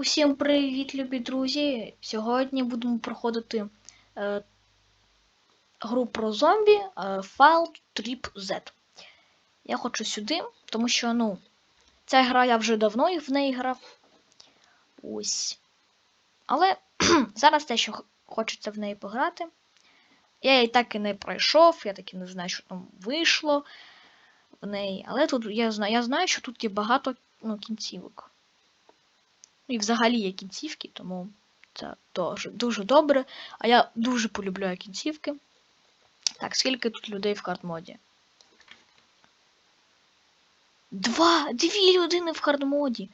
Усім привіт, любі друзі! Сьогодні будемо проходити е, гру про зомбі е, File Trip Z. Я хочу сюди, тому що, ну, ця гра я вже давно в неї грав. Ось. Але зараз те, що хочеться в неї пограти. Я її так і не пройшов, я так і не знаю, що там вийшло в неї. Але тут я знаю, я знаю, що тут є багато ну, кінцівок. І взагалі є кінцівки, тому це дуже, дуже добре. А я дуже полюбляю кінцівки. Так, скільки тут людей в хардмоді? Два! Дві людини в хардмоді.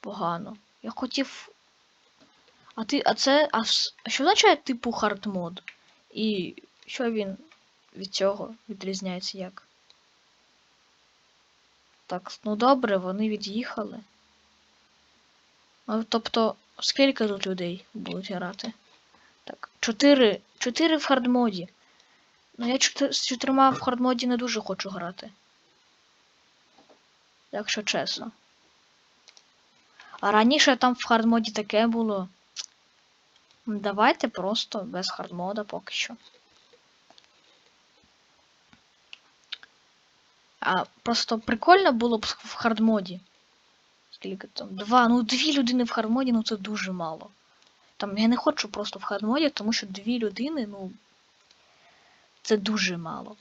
Погано. Я хотів. А ти. А це. А що означає типу хардмод? І що він від цього відрізняється як? Так, ну добре, вони від'їхали. Ну, тобто, скільки тут людей будуть грати? Так, чотири. Чотири в хардмоді. Ну я з чотирма в хардмоді не дуже хочу грати. Якщо чесно. А раніше там в хардмоді таке було. Давайте просто без хардмода поки що. А просто прикольно було б в хардмоді. Скільки там? Два. Ну, дві людини в хардмоді, ну це дуже мало. Там я не хочу просто в хардмоді, тому що дві людини, ну. Це дуже мало.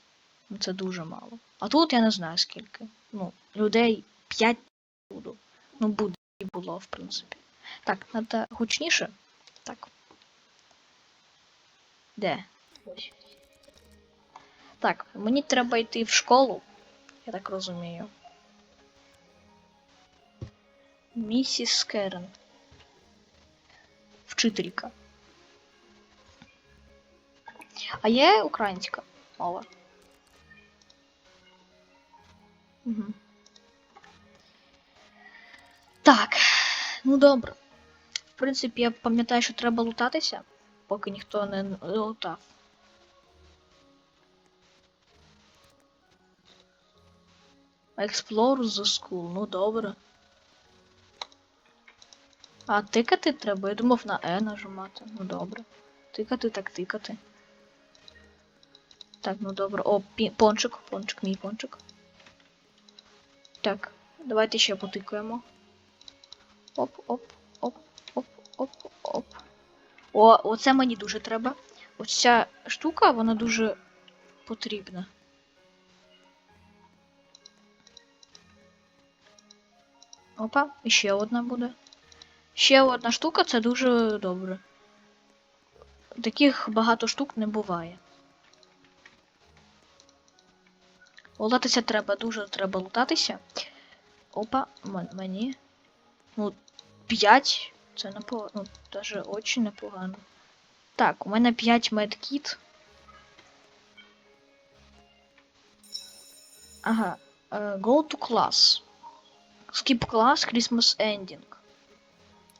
Ну, це дуже мало. А тут я не знаю скільки. Ну, людей 5 буду. Ну, буде і було, в принципі. Так, треба гучніше. Так. Де? Ось. Так, мені треба йти в школу. Я так розумію. Місіс Керен. Вчителька. А є українська мова? Угу. Так, ну добре. В принципі, я пам'ятаю, що треба лутатися, поки ніхто не лутав. Explore the school, ну добре. А тикати треба? Я думав на E нажимати. Ну добре. Тикати так тикати. Так, ну добре. О, пончик, пончик, мій пончик. Так, давайте ще потикаємо. Оп, оп, оп, оп, оп. О, оце мені дуже треба. Ось ця штука, вона дуже потрібна. Опа, ще одна буде. Ще одна штука це дуже добре. Таких багато штук не буває. Лутатися треба, дуже треба лутатися. Опа, мені. Ну, 5. Це непогано. Ну, даже очень непогано. Так, у мене 5 медкіт. Ага. е, Go to class. Skip class, Christmas ending.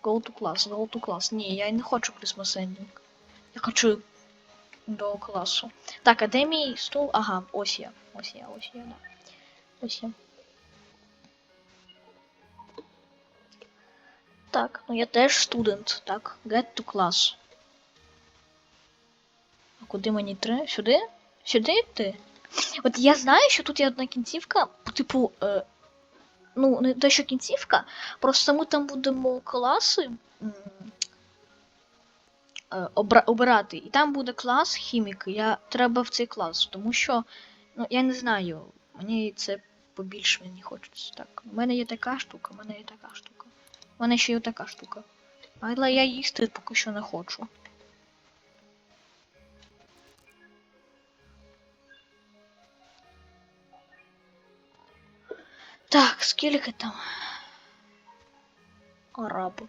Go to class, go to class. Ні, я не хочу Christmas ending. Я хочу до класу. Так, а де мій стул? Ага, ось я. Ось я, ось я, да. Ось я. Так, ну я теж студент, так. Get to class. А куди мені треба? Сюди? Сюди йти? От я знаю, що тут є одна кінцівка, типу. Е, ну, не те, що кінцівка, просто ми там будемо класи. е, обра- обирати. І там буде клас хіміки. Я треба в цей клас, тому що, ну, я не знаю, мені це побільше мені хочеться. Так, у мене є така штука, у мене є така штука. У мене ще є така штука. Але я їсти поки що не хочу. Так, скільки там? Араби.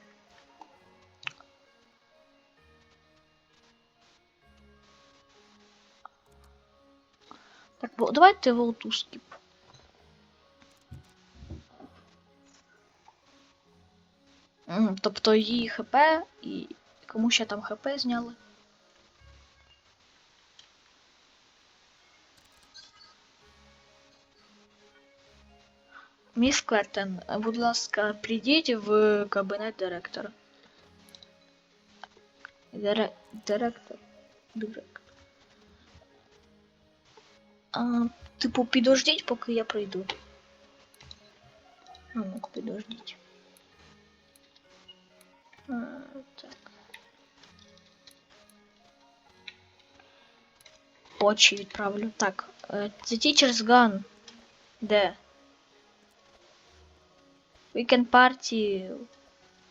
Так, бо давайте волту. Тобто її ХП і кому ще там ХП зняли. Міс Клертон, будь ласка, прийдіть в кабінет директора. Дире... Директор. Директор. А, типу, підождіть, поки я прийду. А ну-ка, підождіть. А, так. Очі відправлю. Так. е, The teacher's gun. Де? Weekend party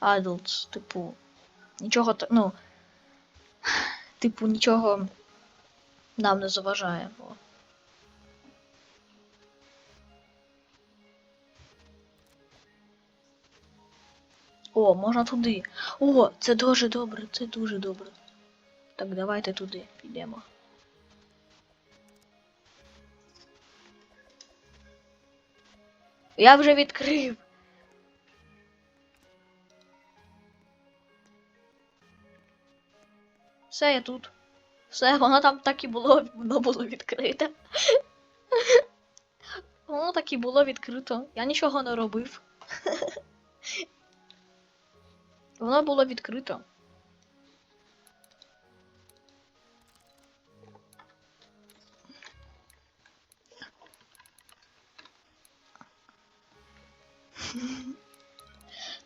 adults, типу. Нічого ну. Типу, нічого нам не заважає. О. О, можна туди. О, це дуже добре, це дуже добре. Так, давайте туди підемо. Я вже відкрив. Все, я тут. Все, воно там так і було, воно було відкрите. Воно так і було відкрито. Я нічого не робив. Воно було відкрито.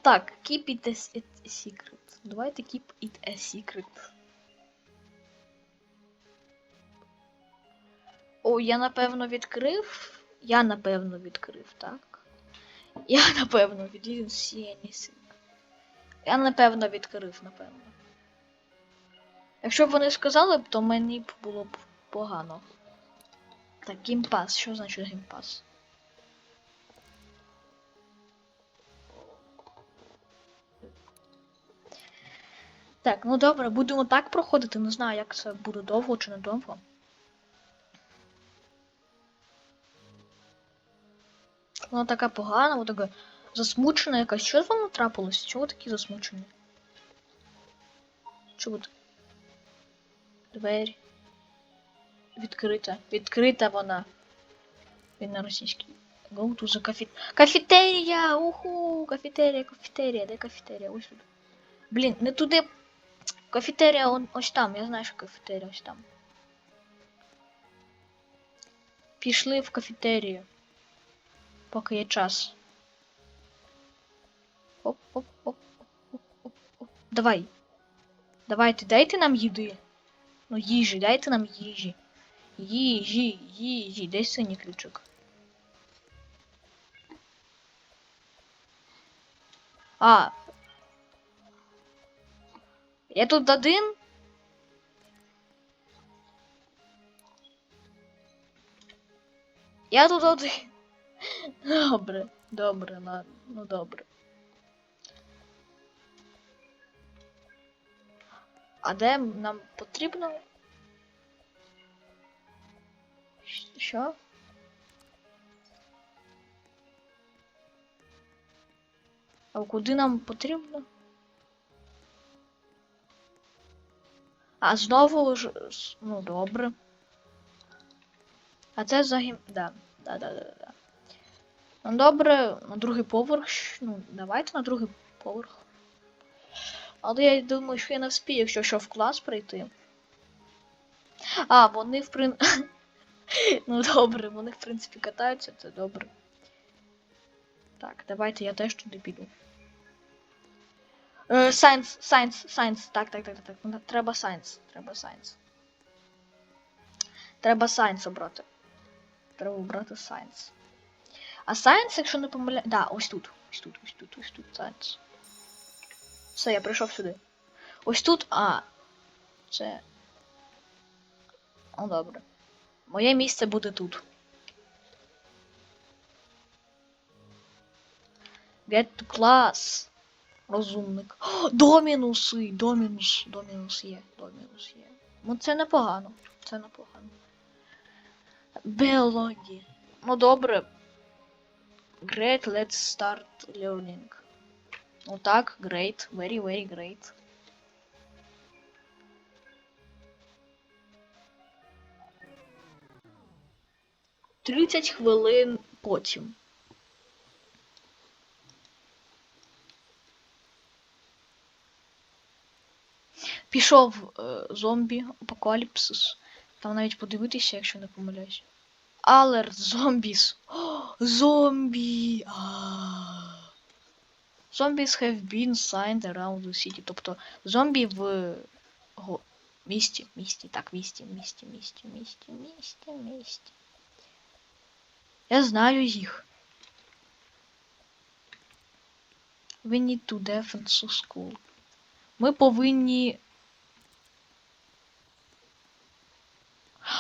Так, keep it a secret. Давайте keep it a secret. Я напевно відкрив. Я напевно відкрив, так? Я напевно від didn't anything. Я напевно відкрив, напевно. Якщо б вони сказали б, то мені б було б погано. Так, геймпас. Що значить геймпас? Так, ну добре, будемо так проходити. Не знаю, як це буде довго чи не Вона така погана, вона така засмучена якась. Що з вами трапилось? Чого такі засмучені? Ви? Двері. Відкрита. Відкрита вона. Він на російській. Go to the кафе... Кафетерія! Уху! Кафетерія, кафетерія. Де кафетерія? Ось тут. Блін, не туди. Кафетерія он, ось там. Я знаю, що кафетерія ось там. Пішли в кафетерію. Поки є час. Оп, оп, оп, оп, оп, оп. Давай. Давайте, дайте нам їди. Ну, їжі, дайте нам їжі. Їжі, їжі, дай синій ключик. А. Я тут один. Я тут один. Добре, добре, ладно, ну добре. А де нам потрібно? Що? А куди нам потрібно? А знову ж. Ну, добре. А це за гім... Да, да, да, да, да. Ну добре, на другий поверх. Ну, давайте на другий поверх. Але я думаю, що я не вспію, якщо що в клас прийти. А, вони в прин... ну добре, вони в принципі катаються, це добре. Так, давайте я теж туди піду. Сайнс, сайнс, сайнс. Так, так, так, так, так. Треба сайнс. Треба сайнс. Треба сайнс обрати. Треба обрати сайнс. А сайнс, якщо не помиляю. Да, ось тут. Ось тут, ось тут, ось тут сайнс. Все, я прийшов сюди. Ось тут. А. Це. Ну добре. Моє місце буде тут. Get to class. Розумник. О, домінуси! Домінус. Домінус є. Домінус є. Ну це непогано. Це непогано. Біологія. Ну добре. Great, let's start learning. Ну так, great, very, very great. Тридцять хвилин потім. Пішов е, зомбі апокаліпсис. Там навіть подивитися, якщо не помиляюсь. Алер зомбіс. О! Зомбі! Zombies have been signed around the city. Тобто зомбі в го... місті, місті, так, місті, місті, місті, місті, місті, місті. Я знаю їх. We need to defend the school. Ми повинні.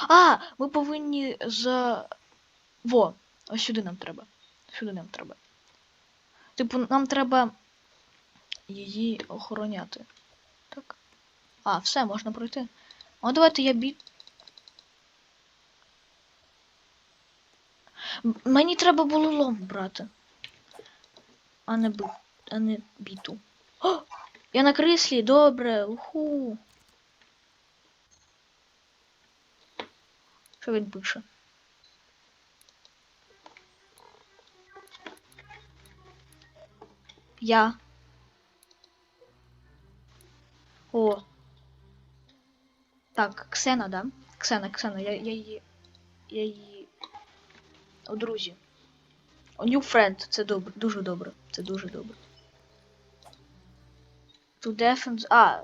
А, ми повинні за. Во, ось сюди нам треба. Сюди нам треба. Типу, нам треба її охороняти. Так. А, все, можна пройти. А давайте я бі. Мені треба було лом брати. А не бу... а не біту. О! Я на крислі, добре, уху. Що він пише? Я. О. Так, Ксена, да? Ксена, Ксена, я, я її. Я її. О, друзі. О, new friend, це добре, дуже добре. Це дуже добре. To defend... А.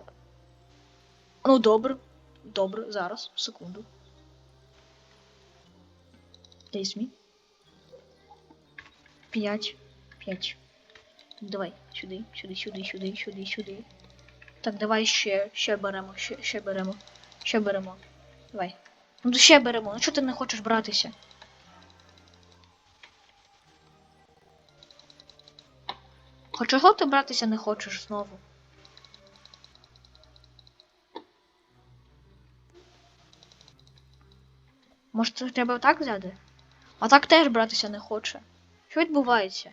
Ну, добре. Добре, зараз, секунду. Десь. П'ять. П'ять. Давай, сюди, сюди, сюди, сюди, сюди, сюди. Так, давай ще, ще беремо, ще, ще беремо. Ще беремо. Давай. Ну ще беремо. Ну чого ти не хочеш братися? Хоч чого ти братися не хочеш знову? Може це треба так взяти? А так теж братися не хоче. Що відбувається?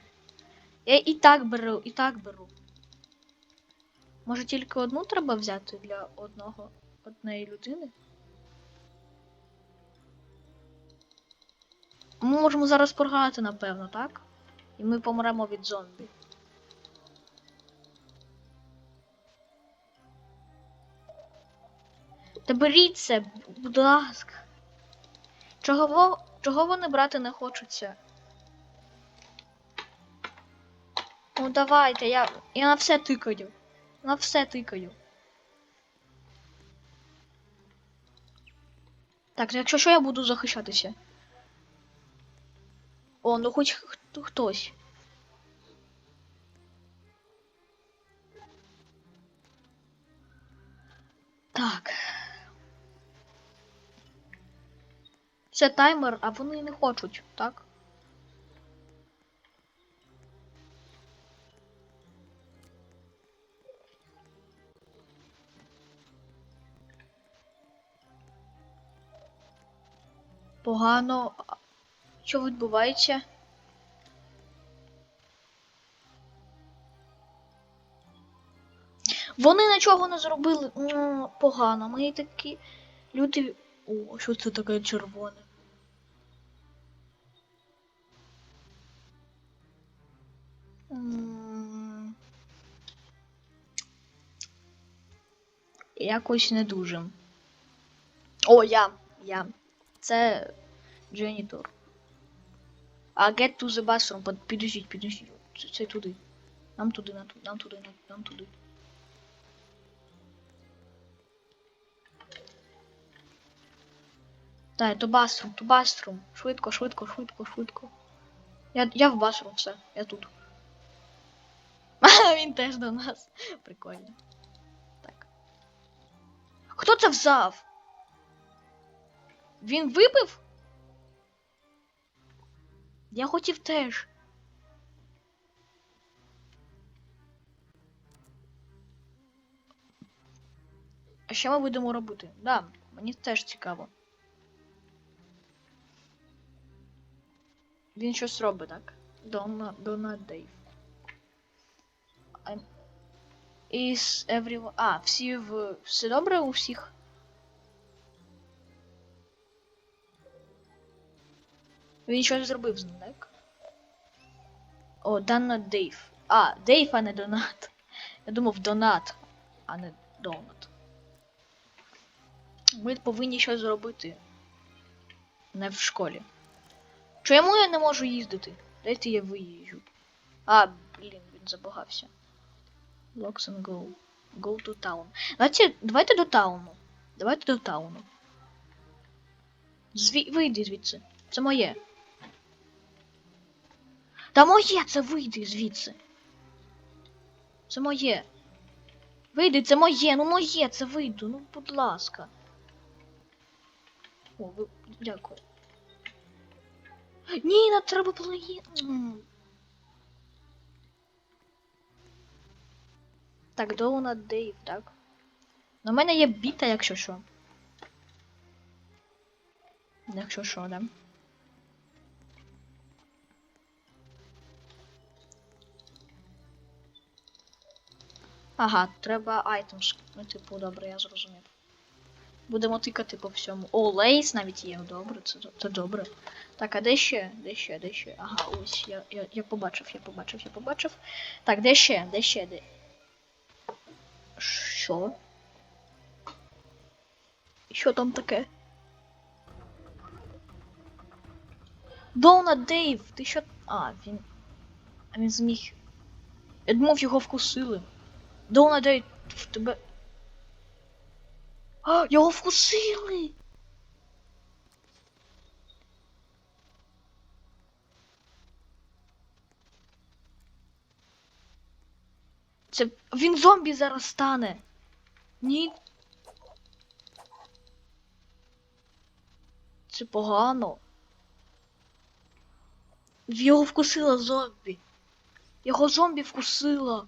Я і так беру, і так беру. Може тільки одну треба взяти для одного однієї людини? Ми можемо зараз програти, напевно, так? І ми помремо від зомбі. Та беріть це, будь ласка. Чого, чого вони брати не хочуться? Ну давайте, я, я на все тикаю. На все тикаю. Так, якщо що я буду захищатися. О, ну хоч хто- хтось. Так. Це таймер, а вони не хочуть, так? Погано. Що відбувається? Вони нічого не зробили. Ну, погано. Ми такі люди. О, що це таке червоне? Якось не дуже. О, я. Я. Це Дженітор. А get to the bathroom. Підождіть, підождіть. Це, це туди. Нам туди, нам туди, нам туди, нам, туди. Так, то басрум, то басрум. Швидко, швидко, швидко, швидко. Я, я в басрум, все, я тут. Він теж до нас. Прикольно. Так. Хто це взяв? Він випив? Я хотів теж. А що ми будемо робити? Да, мені теж цікаво. Він щось робить, так? Дона, Дона Дейв. Is everyone... А, всі в... Все добре у всіх? Він щось зробив з ним, так? О, Дона Дейв. А, Дейв, а не Донат. Я думав Донат, а не Донат. Ми повинні щось зробити. Не в школі. Чому я не можу їздити? Дайте я виїжджу. А, блін, він забагався. Locks and go. Go to town. Давайте, давайте до тауну. Давайте до тауну. Зві... Вийди звідси. Це моє. Та моє, це вийди звідси. Це моє. Вийди, це моє, ну моє, це вийду, ну будь ласка. О, ви... дякую. Ні, нам треба було є. Так, Доунат Дейв, так. Ну, в мене є біта, якщо що. Якщо що, да. Ага, треба айтемс. Ну, типу, добре, я зрозумів. Будемо тикати по всьому. О, лейс навіть є. Добре, це, це добре. Так, а де ще? Де ще, де ще? Ага, ось, я, я, я побачив, я побачив, я побачив. Так, де ще? Де ще? Де? Що? Що там таке? Дона Дейв, ти що. А, він. А він зміг. Я думав, його вкусили. Дона Дейв, в тебе. А, його вкусили! Це він зомбі зараз стане. Ні. Це погано. Його вкусила зомбі. Його зомбі вкусила.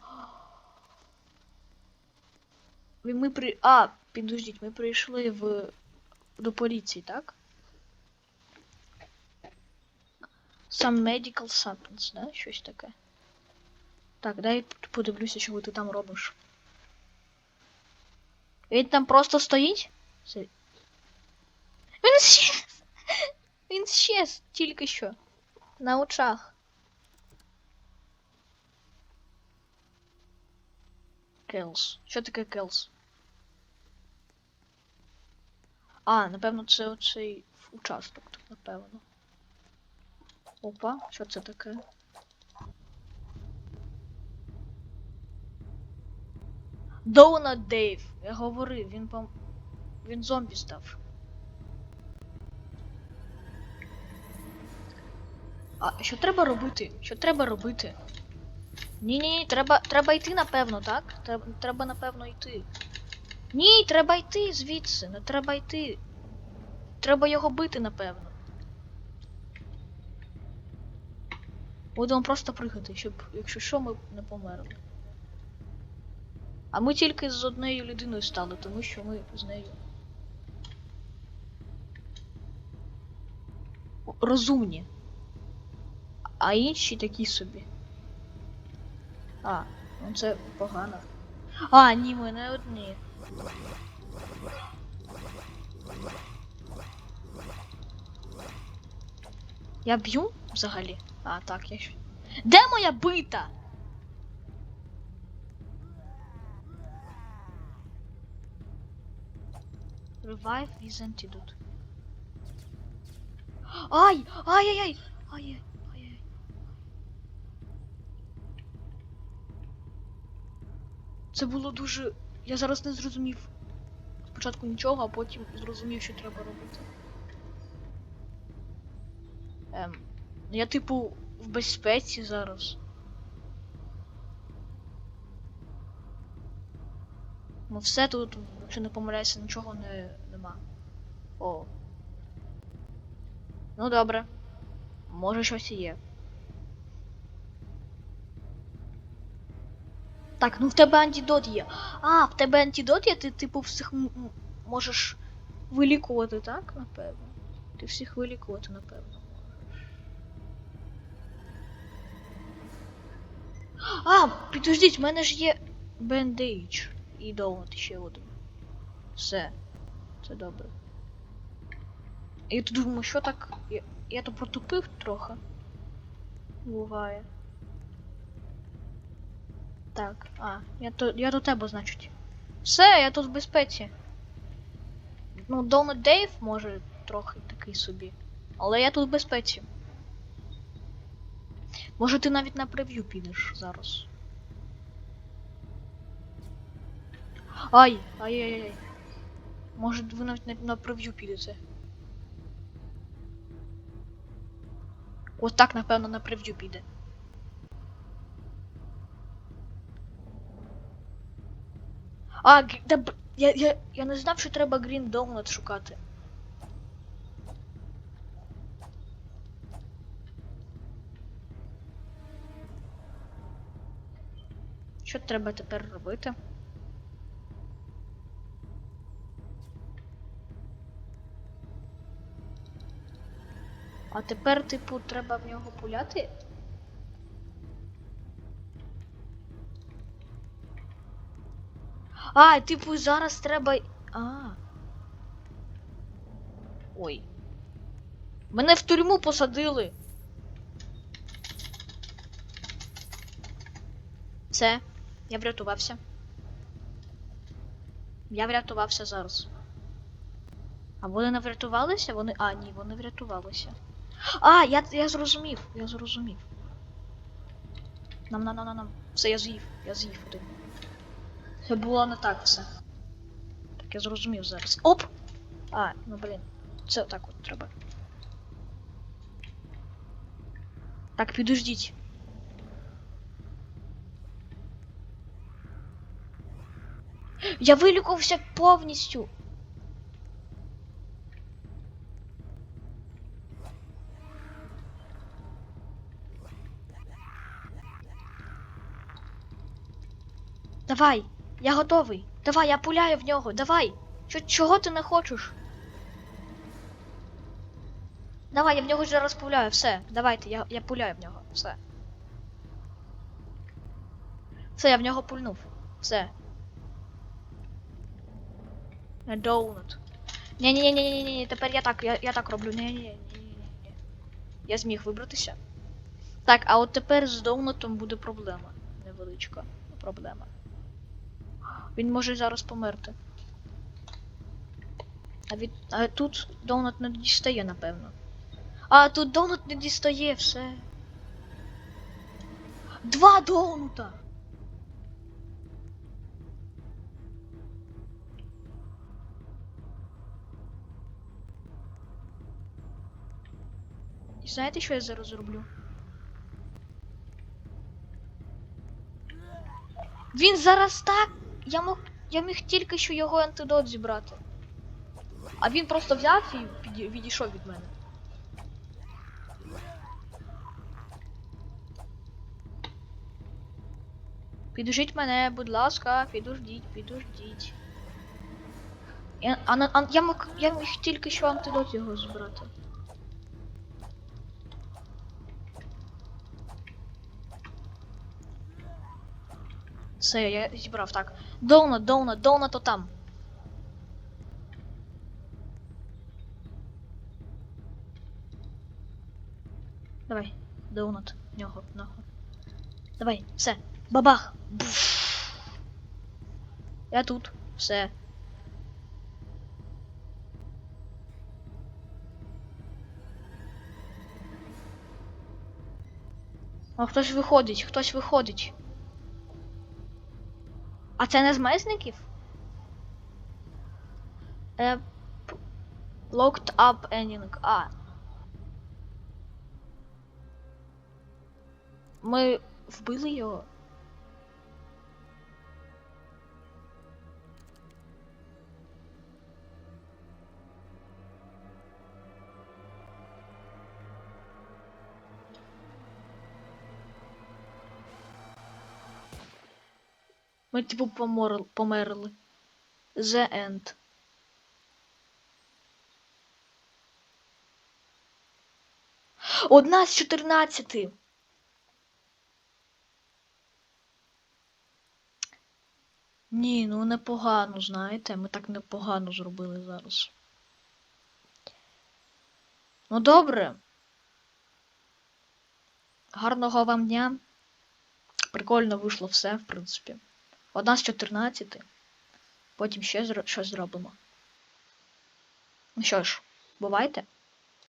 Ви- Ми при. А, підождіть, ми прийшли в. до поліції, так? Some medical supplements, да? Щось таке. Так, дай подивлюся, що ти там робиш. Він там просто стоїть? Він щез! Він щез тільки що. На очах. Келс. Що таке Келс? А, напевно, це оцей участок, тут, напевно. Опа, що це таке? Доунат Дейв. Я говорив, він пом... Він зомбі став. А що треба робити? Що треба робити? Ні, ні, ні, треба, треба йти, напевно, так? Треба, треба, напевно, йти. Ні, треба йти звідси, не треба йти. Треба його бити, напевно. Будемо просто пригати, щоб, якщо що, ми не померли. А ми тільки з однією людиною стали, тому що ми з нею. Розумні. А інші такі собі. А, ну це погано. А, ні, ми не одні. Я б'ю взагалі? А, так, я ще. Де моя бита? Revive is antidote. Ай! Ай-яй-яй! Ай-яй! Ай-яй! Це було дуже. Я зараз не зрозумів. Спочатку нічого, а потім зрозумів, що треба робити. Ем. Я, типу, в безпеці зараз. Ну все тут, якщо не помиляюся, нічого не нема. О. Ну добре. Може щось і є. Так, ну в тебе антидот є. А, в тебе антидот є, ти типу всіх можеш вилікувати, так? Напевно. Ти всіх вилікувати, напевно. А, підождіть, в мене ж є бендейдж. І доунт ще один. Все. Це добре. Я тут думаю, що так. Я, я то протупив трохи. Буває. Так, а, я то. Я до тебе, значить. Все, я тут в безпеці. Ну, Дональд Дейв може трохи такий собі. Але я тут в безпеці. Може ти навіть на прев'ю підеш зараз. Ай! Ай-яй-яй. Може ви навіть на, на прев'ю підете. Ось так, напевно, на прев'ю піде. А, я, я, я не знав, що треба Green Donut шукати. Що треба тепер робити? А тепер, типу, треба в нього пуляти? А, типу, зараз треба. А. Ой. Мене в тюрму посадили. Все, я врятувався. Я врятувався зараз. А вони не врятувалися? Вони. А, ні, вони врятувалися. А, я, я зрозумів, я зрозумів. Нам, нам, нам, нам, нам. Все, я з'їв, я з'їв один. Це було не так все. Так я зрозумів зараз. Оп! А, ну блін. Це отак от треба. Так, підождіть. Я вилікувався повністю. Давай, Я готовий. Давай, я пуляю в нього. Давай. Чо, чого ти не хочеш? Давай, я в нього зараз пуляю. Все, давайте, я, я пуляю в нього. Все. Все, я в нього пульнув. Все. Не доунут. ні ні ні ні ні ні тепер я так, я, я так роблю. ні ні ні ні ні Я зміг вибратися. Так, а от тепер з доунутом буде проблема. Невеличка проблема. Він може зараз померти. А від. А тут донат не дістає, напевно. А тут донат не дістає, все. Два донута! І знаєте, що я зараз зроблю? Він зараз так. Я мог. Я міг тільки що його антидот зібрати. А він просто взяв і піді- відійшов від мене. Підождіть мене, будь ласка, підождіть, підождіть. Я, а, а, я, мог, я міг тільки що антидот його збирати. Все, я зібрав так. Доунат, доунат, доунат то там. Давай, доунат, в нього, нахуй. Давай, все. Бабах! Буф. Я тут, все. О, хтось виходить, хтось виходить. А це не з месників? Е, locked up ending. А. Ми вбили його. Ми типу померли. The end. Одна з чотирнадцяти. Ні, ну непогано, знаєте. Ми так непогано зробили зараз. Ну добре. Гарного вам дня. Прикольно вийшло все, в принципі. Одна з 14. Потім ще щось зробимо. Ну що ж, бувайте.